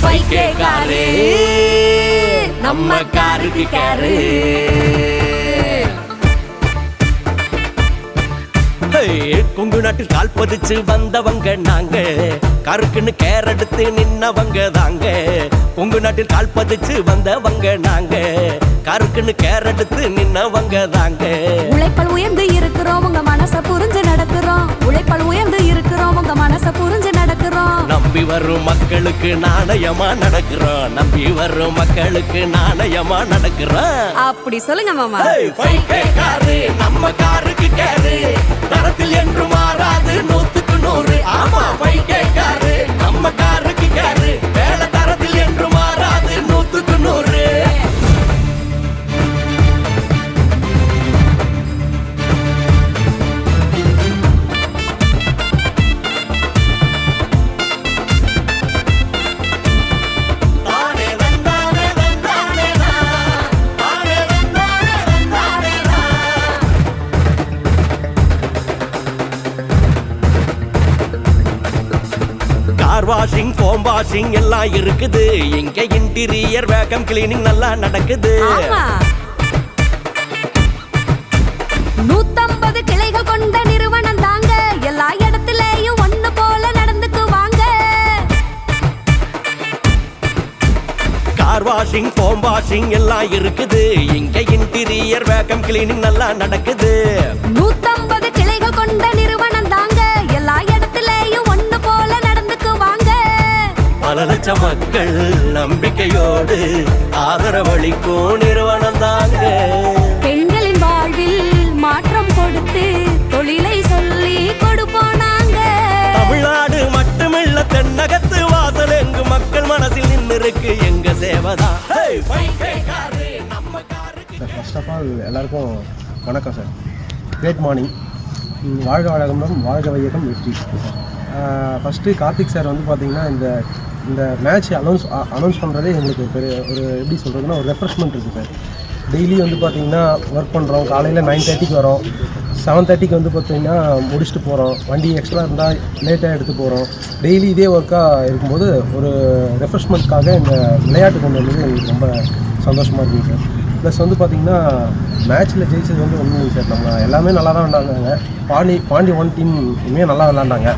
ஃபைக்கே car நம்ம காருக்கு car Kongu நாட்டில் கால் பதிச்சு வந்தவங்க நாங்க. கருக்குன்னு கேர் எடுத்து நின்னவங்க தாங்க. கொங்கு நாட்டில் கால் பதிச்சு வந்தவங்க நாங்க. கருக்குன்னு கேர் எடுத்து நின்னவங்க தாங்க. உழைப்பால் உயர்ந்து இருக்கிறோம் உங்க மனச புரிஞ்சு நடக்கிறோம். உழைப்பால் உயர்ந்து இருக்கிறோம் உங்க மனச புரிஞ்சு நடக்கிறோம். நம்பி வரும் மக்களுக்கு நாணயமா நடக்கிறோம். நம்பி வரும் மக்களுக்கு நாணயமா நடக்கிறோம். அப்படி சொல்லுங்க மாமா. கார் வாஷிங் ஃபோம் வாஷிங் எல்லாம் இருக்குது. இங்க இன்டீரியர் வேகம் கிளீனிங் நல்லா நடக்குது. நூத்தம்பது கிளைகள் கொண்ட நிறுவனம் தாங்க. எல்லா இடத்துலயும் ஒண்ணு போல நடந்துக்குவாங்க கார் வாஷிங் ஃபோம் வாஷிங் எல்லாம் இருக்குது. இங்க இன்டீரியர் வேகம் கிளீனிங் நல்லா நடக்குது. பல லட்சம் மக்கள் நம்பிக்கையோடு ஆதரவளிக்கும் நிறுவனம் தாங்க. பெண்களின் வாழ்வில் மாற்றம் கொடுத்து தொழிலை சொல்லி கொடுப்போம் நாங்க. தமிழ்நாடு மட்டுமில்ல தென்னகத்து வாசல் எங்கு மக்கள் மனசில் நின்று இருக்கு எங்க சேவதா Hey, fight காரு, நம்ம காருக்கு. சார் ஃபர்ஸ்ட் ஆஃப் ஆல் எல்லாருக்கும் வணக்கம் சார். கிரேட் மார்னிங் வாழ்க வழகமும் வாழ்க வையகம் வெற்றி. ஃபஸ்ட்டு கார்த்திக் சார் வந்து பார்த்தீங்கன்னா இந்த இந்த மேட்ச் அனௌன்ஸ் அனௌன்ஸ் பண்ணுறதே எங்களுக்கு பெரிய ஒரு எப்படி சொல்கிறதுனா ஒரு ரெஃப்ரெஷ்மெண்ட் இருக்குது சார் டெய்லி வந்து பார்த்தீங்கன்னா ஒர்க் பண்ணுறோம் காலையில் நைன் தேர்ட்டிக்கு வரோம். செவன் தேர்ட்டிக்கு வந்து பார்த்தீங்கன்னா முடிச்சுட்டு போகிறோம் வண்டி எக்ஸ்ட்ரா இருந்தால் லேட்டாக எடுத்து போகிறோம் டெய்லி இதே ஒர்க்காக இருக்கும்போது ஒரு ரெஃப்ரெஷ்மெண்ட்காக இந்த விளையாட்டு கொண்டு வந்தது எங்களுக்கு ரொம்ப சந்தோஷமாக இருக்குது சார் ப்ளஸ் வந்து பார்த்தீங்கன்னா மேட்ச்சில் ஜெயிச்சது வந்து ஒன்றும் இல்லை சார் நம்ம எல்லாமே நல்லா தான் விளாண்டாங்க. பாண்டி பாண்டி ஒன் டீம் இனிமேல் நல்லா விளாண்டாங்க.